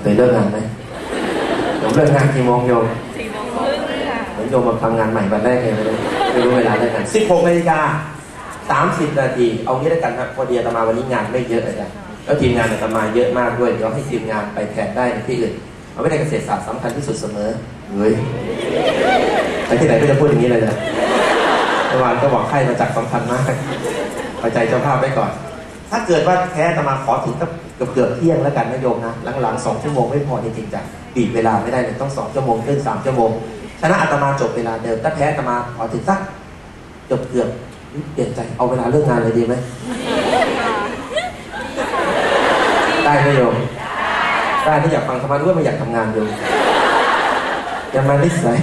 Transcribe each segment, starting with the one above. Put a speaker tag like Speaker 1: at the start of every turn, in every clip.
Speaker 1: เคยเลิกงานไหมโยมเลิกงานกี่โมงโยม
Speaker 2: สี่โมงครึ่งค่ะ
Speaker 1: เหมือนโยมมาทำงานใหม่วันแรกเลยไม่รู้ไม่รู้เวลาเลิกงาน16นาฬิกา30นาที เอางี้แล้วกันครับพอดีอาตมาวันนี้งานไม่เยอะอาจารย์แล้วทีมงานอาตมาเยอะมากด้วยเดี๋ยวให้ทีมงานไปแทนได้ในที่อื่นเอาไม่ได้เกษตรศาสตร์สำคัญที่สุดเสมอเฮ้ยไปที่ไหนก็จะพูดอย่างนี้เลยนะเมื่อวานก็บอกไข้มาจากสำคัญมากเข้าใจเจ้าภาพไว้ก่อน ถ้าเกิดว่าแพ้อาตมาขอถึงก็ เกือบเกือบเที่ยงแล้วกันนะโยมนะหลังๆสองชั่วโมงไม่พอจริงๆจ้ะบีบเวลาไม่ได้เลยต้องสองชั่วโมงขึ้นสามชั่วโมงชนะอาตมาจบเวลาเดิมถ้าแพ้อาตมาขอถึงสักเกือบเกือบเปลี่ยนใจเอาเวลาเลิกงงานเลยดีไหมได้ไหมโยมได้ถ้าอยากฟังธรรมะด้วยไม่อยากทำงานโยมอย่ามานิสัย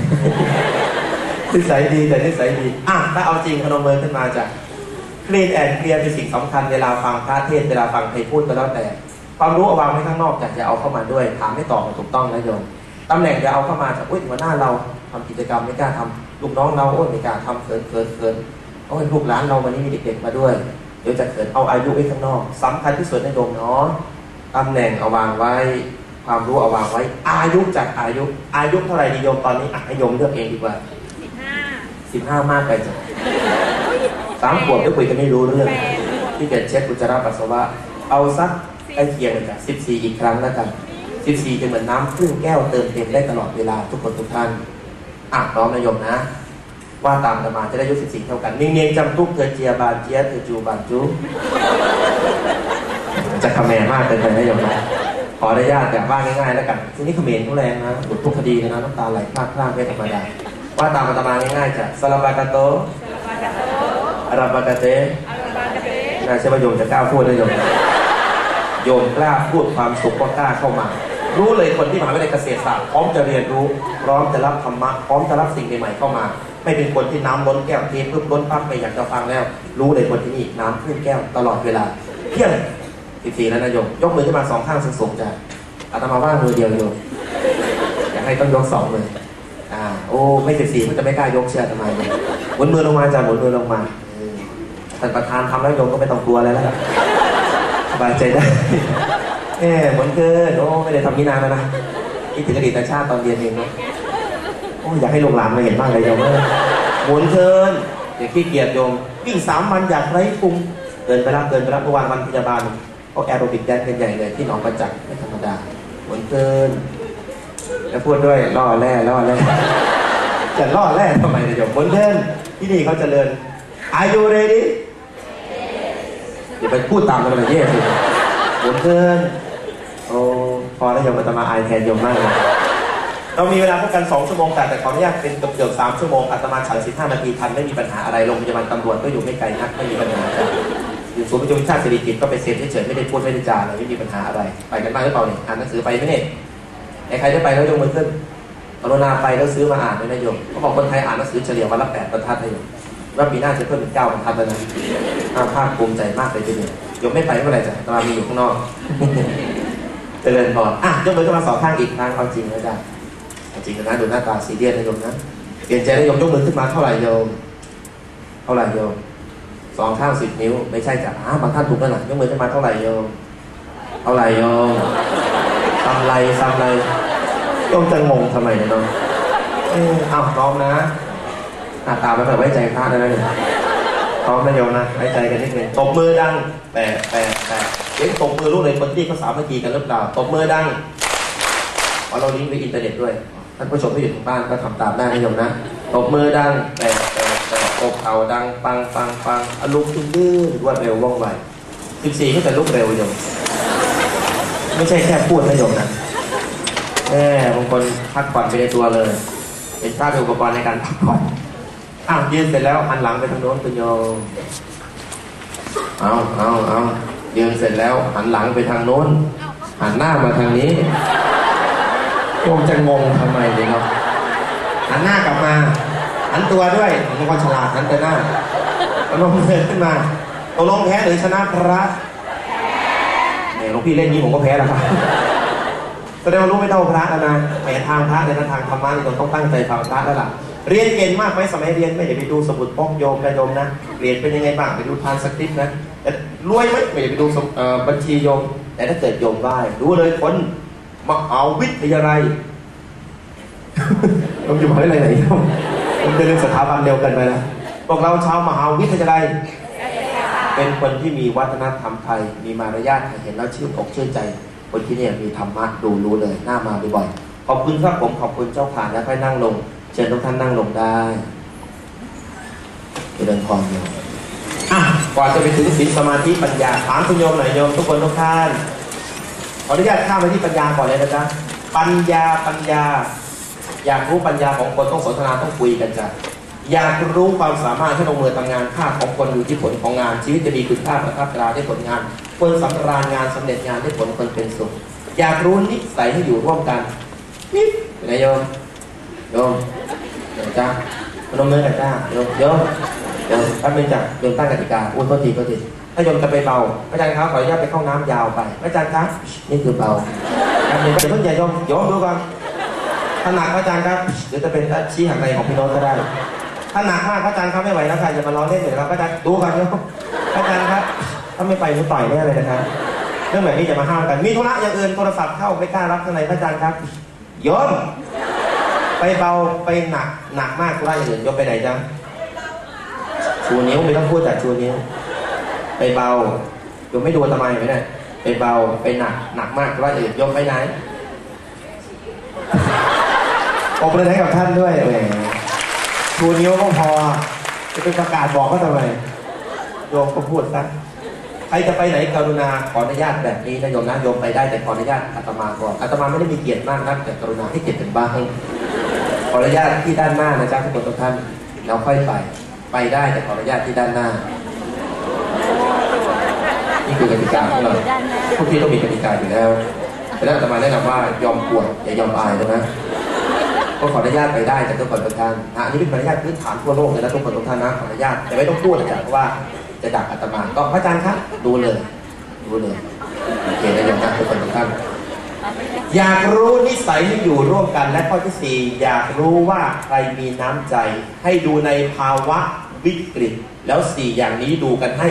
Speaker 1: นิสัยดีแต่นิสัยดีอะถ้าเอาจริงพนมมือขึ้นมาจ้ะคลีนแอนเคลียร์เป็นสิ่งสำคัญเวลาฟังพระเทศเวลาฟังใครพูดก็แล้วแต่ ความรู้เอาวางไว้ข้างนอกจากจะเอาเข้ามาด้วยถามให้ตอบถูกต้องนะโยมตำแหน่งจะเอาเข้ามาจากอุ้ยหัวหน้าเราทำกิจกรรมไม่กล้าทำลูกน้องเราโอ้ยไม่กล้าทำเขินเขินเขินโอ้ยลูกหลานเราวันนี้มีเด็กๆมาด้วย เดี๋ยวจะเขินเอาอายุไว้ข้างนอกสำคัญที่สุดนะโยมเนาะตำแหน่งเอาวางไว้ ความรู้เอาวางไว้ อายุจากอายุ อายุเท่าไหร่ดีโยมตอนนี้อะให้โยมเลือกเองดีกว่า
Speaker 2: สิบห้า
Speaker 1: สิบห้ามากไปจ้ะสามขวบก็คุยกันไม่รู้เรื่อง ที่เกิดเช็คอุจจาระปัสสาวะเอาสัก ใกล้เคียงเลยจ้ะสิบสี่อีกครั้งแล้วกันสิบสี่จะเหมือนน้ำครึ่งแก้วเติมเต็มได้ตลอดเวลาทุกคนทุกท่านอะพร้อมนะโยมนะ ว่าตามกันมาจะได้อายุสิบสี่เท่ากันเนียงๆจำทุกเธอเจียบานเจียเธอจูบานจูจะคำแมนมากเกินไปนะโยมนะขออนุญาตแต่ว่าง่ายๆแล้วกันทีนี้เขมรเขาแรงนะหลุดทุกคดีเลยนะน้ำตาไหลพรากพรากไม่ธรรมดาว่าตามอาตมาง่ายๆจ้ะสลาบากาโต
Speaker 2: ปากาโต
Speaker 1: อาราบากาเต
Speaker 2: อาราบากาเต
Speaker 1: น่าเชื่อว่าโยมจะกล้าพูดนะโยม โยมกล้าพูดความสุขก็กล้าเข้ามา รู้เลยคนที่มหาวิทยาลัยเกษตรศาสตร์พร้อมจะเรียนรู้ พร้อมจะรับธรรมะพร้อมจะรับสิ่งใหม่ๆเข้ามา ไม่เป็นคนที่น้ำล้นแก้วเทปุ๊บล้นปั๊บไม่อยากจะฟังแล้ว รู้เลยคนที่นี่น้ำขึ้นแก้วตลอดเวลาเพียงสิบสี่แล้วนะโยมยกมือขึ้นมาสองข้างสูงๆจ้ะอาตมาว่ามือเดียวโยมอยากให้ต้องยกสองมืออ่าโอ้ไม่สิบสี่มันจะไม่กล้ายกเชื่อทำไมเลยหมุนมือลงมาจ้ะหมุนมือลงมาท่านประธานทำแล้วโยมก็ไม่ต้องกลัวอะไรแล้ว สบายใจได้แหมเหมือนเกินโอ้ไม่ได้ทำนี่นานแล้วนะคิดถึงอดีตชาติตอนเรียนเองเนาะโอ้อยากให้ลูกหลานมาเห็นบ้างเลยโยมหมุนเกินอย่าขี้เกียจโยมวิ่งสามวันอยากไร้พุงเกินไปแล้วเกินไปแล้วเมื่อวานวันพยาบาลเขาแอโรบิกแดนกันใหญ่เลยที่หนองประจักษ์ไม่ธรรมดาหมุนเกินแล้วพูดด้วยล่อแร่ล่อแร่จะล่อแร่ทำไมเนี่ยโยมหมุนเกินที่นี่เขาเจริญ Are you ready อย่าไปพูดตามกันเลยเย่สิหมุนเกินโอ้พอแล้วโยมอาตมาอายแทนโยมมากเลยเรามีเวลาพบกันสองชั่วโมงแต่แต่ขออนุญาตเป็นเกือบสามชั่วโมงอาตมาฉันสิบห้านาทีทันไม่มีปัญหาอะไรโรงพยาบาลตำรวจก็อยู่ไม่ไกลนักไม่มีปัญหาอยู่ศูนย์ประชุมชาติเศรษฐกิจก็ไปเซ็นเฉยๆไม่ได้พูดไม่ได้จาอะไรไม่มีปัญหาอะไร ไปกันบ้างหรือเปล่าเนี่ยอ่านหนังสือไปไหมเนี่ยไหนใครได้ไปแล้วยกมือขึ้นกรุณาไปแล้วซื้อมาอ่านด้วยนะโยมเขาบอกคนไทยอ่านหนังสือเฉลี่ยวันละแปดบรรทัดนะโยม ว่าปีหน้าจะเพิ่มเป็นเก้าบรรทัดแล้วนะน่าภาคภูมิใจมากเลยทีเดียวยมไม่ไปเมื่อไหร่จ้ะอาตมามีอยู่ข้างนอกเจริญพรอะยกมือขึ้นมาสองข้างอีกครั้งเอาจริงนะจ๊ะจริงนะดูหน้าตาซีเรียสนะโยมนะเปลี่ยนใจนะโยมยกมือขึ้นมาเท่าไหร่โยมเท่าไหร่โยมสองข้างสิบนิ้ว ไม่ใช่จ้ะอ้าวบางท่านถูกแล้วนะยกมือขึ้นมาเท่าไหร่โยมเท่าไหร่โยมทำไรทำไรโยมจะงงทำไมเนี่ยน้องเอออ้าวพร้อมนะ หน้าตาไม่แบบไว้ใจพลาดนะเนี่ยพร้อมนะโยมนะไว้ใจกันนิดนึงตบมือดังแปะแปะแปะเดี๋ยวตบมือรู้เลยคนที่เขาสามัคคีกันหรือเปล่าตบมือดังเพราะเราลิงก์ไปอินเทอร์เน็ตด้วยท่านผู้ชมที่อยู่ทางบ้านก็ทำตามได้นะโยมนะตบมือดังแต่แต่แต่ตบเข่าดังปังปังปังอารมณ์ขึ้นดื้อรวดเร็วว่องไวสิบสี่ก็จะลุกเร็วโยมไม่ใช่แค่พูดนะโยมนะแม่บางคนพักผ่อนไปในตัวเลย เป็นภาพอุปกรณ์ในการพักผ่อน อ้าวยืนเสร็จแล้วหันหลังไปทางโน้นคุณโยมเอาเอาเอายืนเสร็จแล้ว หันหลังไปทางโน้น หันหน้ามาทางนี้โยมจะงงทำไมเลยครับหันหน้ากลับมา หันตัวด้วยผมเป็นคนฉลาดหันแต่หน้าแล้วลงเดินขึ้นมาตกลงแพ้หรือชนะพระเนี่ยหลวงพี่เล่นนี้ผมก็แพ้แล้วครับแสดงว่ารู้ไม่เท่าพระแล้วนะแหมทางพระในยนทางธรรมะนี่เราต้องตั้งใจฟังพระแล้วล่ะ เรียนเก่งมากไหมสมัยเรียนไม่ได้ไปดูสมุดป้องโยมกระโยมนะเรียนเป็นยังไงบ้างไปดูทานสคริปต์นะแต่รวยไหมไม่ได้ไปดูบัญชีโยม แต่ถ้าเกิดโยมไหว้รู้เลยคนมหาวิทยาลัยผมอยู่มหาวิทยาลัยไหนครับผมจะเรียนสถาบันเดียวกันไปนะพวกเราชาวมหาวิทยาลัย เป็นคนที่มีวัฒนธรรมไทย มีมารยาทเห็นแล้วชื่นอกชื่นใจ คนที่เนี่ยมีธรรมะดูรู้เลยหน้ามาบ่อยๆขอบคุณครับผมขอบคุณเจ้าผ่านแล้วค่อยนั่งลง เชิญทุกท่านนั่งลงได้เจริญพรโยมอะก่อนจะไปถึงศีลสมาธิปัญญาถามคุณโยมหน่อยโยมทุกคนทุกท่านขออนุญาตข้ามไปที่ปัญญาก่อนเลยนะจ๊ะปัญญาปัญญา อยากรู้ปัญญาของคนต้องสนทนาต้องคุยกันจ้ะอยากรู้ความสามารถที่ลงมือทำงานค่าของคนอยู่ที่ผลของงาน ชีวิตจะมีคุณค่าประทับตราได้ผลงาน คนสำราญงานสำเร็จงานได้ผลคนเป็นสุข อยากรู้นิสัยให้อยู่ร่วมกันนี่นไงโยม โยมเดี๋ยวจ้าพนมมือกันจ้าโยมโยมโยมแป๊บนึงจ้ะโยมตั้งกติกาอุ้ยโทษทีโทษทีถ้าโยมจะไปเบาพระอาจารย์ครับขออนุญาตไปเข้าน้ำยาวไปพระอาจารย์ครับนี่คือเบาแป๊บนึงเดี๋ยวเพิ่งอย่โยมโยมดูก่อนถ้าหนักพระอาจารย์ครับเดี๋ยวจะเป็นชี้หักในของพี่โน้ตก็ได้ถ้าหนักมากพระอาจารย์ครับไม่ไหวแล้วค่ะอย่ามาล้อเล่นเลยครับอาจารย์ดูก่อนโยมพระอาจารย์ครับถ้าไม่ไปหนูต่อยแน่เลยนะครับเรื่องแบบนี้จะมาห้ามกัน มีธุระอย่างอื่นโทรศัพท์เข้าไม่กล้ารับข้างในพระอาจารย์ครับโยม ไปเบาไปหนักหนักมากธุระอย่างอื่นโยมไปไหนจ๊ะชูนิ้วไม่ต้องพูดแต่ชูนิ้ว ไปเบาโยมไม่ดูทำไมไหมเนี่ยไปเบาไปหนักหนักมากธุระอย่างอื่นโยมไปไหนปรบเลยให้กับท่านด้วยแหมชูนิ้วก็พอจะไปประกาศบอกเขาทำไมโยมก็พูดซะใครจะไปไหนกรุณาขออนุญาตแบบนี้นะโยมนะโยมไปได้แต่ขออนุญาตอาตมาก่อนอาตมาไม่ได้มีเกียรติมากนักแต่กรุณาให้เกียรติเป็นบ้างข ออนุญาตที่ด้านหน้านะจ๊ะทุกคนทุกท่านแล้วค่อยไป ไปได้แต่ขออนุญาตที่ด้านหน้า นี่คือกติกาของเราทุกที่ต้องมีกติกาอยู่แล้วแต่นั้นอาตมาแนะนำว่ายอมปวดอย่ายอมอายนะก็ขออนุญาตไปได้แต่ทุกคนทุกท่านอะอันนี้เป็นมารยาทพื้นฐานทั่วโลกเลยนะทุกคนทุกท่านนะขออนุญาตแต่ไม่ต้องพูดนะจ๊ะเพราะว่าจะดักอาตมาก็พระอาจารย์ครับดูเลยดูเลยโอเคนะโยมนะทุกคนทุกท่าน อยากรู้นิสัยที่อยู่ร่วมกันและข้อที่สี่อยากรู้ว่าใครมีน้ำใจ ให้ดูในภาวะวิกฤต แล้วสี่อย่างนี้ดูกันให้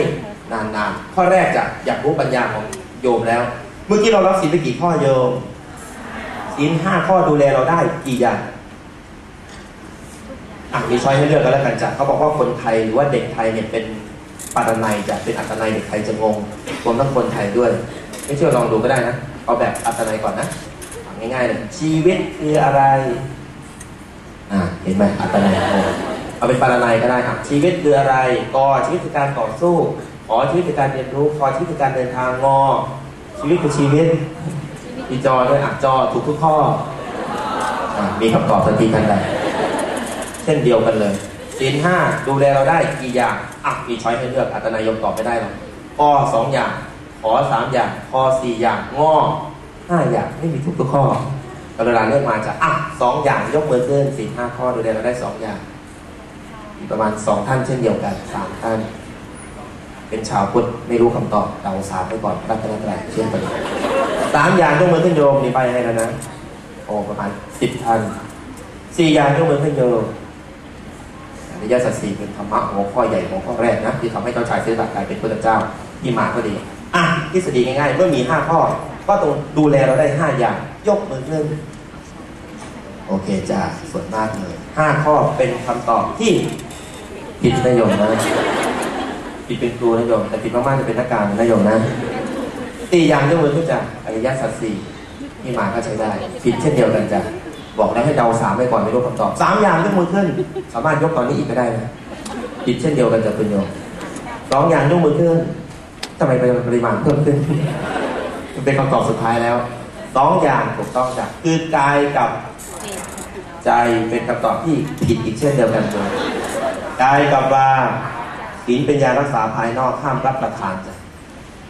Speaker 1: นานๆ ข้อแรกจะอยากรู้ปัญญาของโยมแล้ว เมื่อกี้เรารับศีลไปกี่ข้อโยมศีลห้าข้อดูแลเราได้กี่อย่างอะมีช้อยให้เลือกกันแล้วกันจ้ะเขาบอกว่าคนไทยหรือว่าเด็กไทยเนี่ยเป็นปาตนัยจะเป็นอัตนัยเด็กไทยจะงงรวมทั้งคนไทยด้วย ไม่เชื่อลองดูก็ได้นะ เอาแบบอัตนัยก่อนนะฟังง่ายๆเลยชีวิตคืออะไร อ่าเห็นไหมอัตนัยงงเอาเป็นปารานัยก็ได้ครับชีวิตคืออะไรกอชีวิตคือการต่อสู้ขอชีวิตคือการเรียนรู้ขอชีวิตคือการเดินทางงอชีวิตคือชีวิตมีจอด้วยอะจอถูกทุกข้ออะมีคำตอบทันทีทันใดเช่นเดียวกันเลยศีลห้าดูแลเราได้กี่อย่างอะมีช้อยให้เลือกอัตนายมตอบไม่ได้หรอกข้อสองอย่างข อสามอย่างขอสี่อย่างงอห้าอย่างไม่มีทุกทุกข้อกรุณาเลือกมาจากอะสองอย่างยกมือขึ้นสี่ห้าข้อดูแลเราได้สองอย่างอีประมาณสองท่านเช่นเดียวกันสามท่าน เป็นชาวพุทธไม่รู้คำตอบเราสามไปก่อนรัตนตรัยเชื่อไปสามอย่างยกมือขึ้นโยมนี่ไปให้แล้วนะโอ้ประมาณสิบท่านสี่อย่างยกมือขึ้นโยมอริยสัจสี่เป็นธรรมะหัวข้อใหญ่หัวข้อแรกนะที่ทำให้เจ้าชายเสด็จกลายเป็นพระเจ้าที่มาก็ดี อะทฤษฎีง่ายๆ เมื่อมีห้าข้อ ก็ต้องดูแลเราได้ห้าอย่าง ยกมือขึ้น โอเคจ้าส่วนมากเลยห้าข้อเป็นคำตอบที่ผิดนะโยมนะผิดเป็นครูนะโยมแต่ผิดมากๆจะเป็นนักการนะโยมนะสี่อย่างยกมือขึ้นจ้ะอริยสัจสี่ที่มาก็ใช้ได้ ผิดเช่นเดียวกันจ้ะบอกแล้วให้เดาสามไปก่อนไม่รู้คำตอบสามอย่างยกมือขึ้น สามารถยกตอนนี้อีกก็ได้นะผิดเช่นเดียวกันจ้ะคุณโยมสองอย่างยกมือขึ้น ทำไมปริมาณเพิ่มขึ้นเป็นคำตอบสุดท้ายแล้วสองอย่างถูกต้องจ้ะคือกายกับใจเป็นคำตอบที่ผิดอีกเช่นเดียวกันเลยกายกับวาศีลเป็นยารักษาภายนอกห้ามรับประทานจ้ะ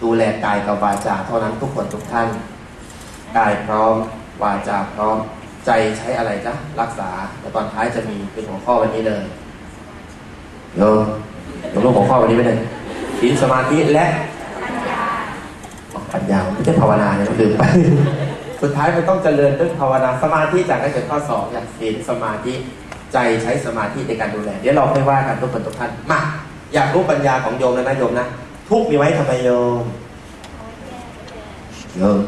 Speaker 1: ดูแลกายกับวาจาเท่านั้นทุกคนทุกท่านกายพร้อมวาจาพร้อมใจใช้อะไรจ๊ะรักษาแต่ตอนท้ายจะมีเป็นหัวข้อวันนี้เลยโยมโยมรู้หัวข้อวันนี้ไปเลยศีลสมาธิและ ปัญญาไม่ใช่ภาวนาเนี่ยมันลืมไป สุดท้ายมันต้องเจริญด้วยภาวนาสมาธิจากนั้นเกิดข้อสองอย่างศีลสมาธิใจใช้สมาธิในการดูแลเดี๋ยวเราค่อยว่ากันทุกคนทุกท่านมาอยากรู้ปัญญาของโยมนะนะโยมนะทุกข์มีไว้ทำไมโยมโยม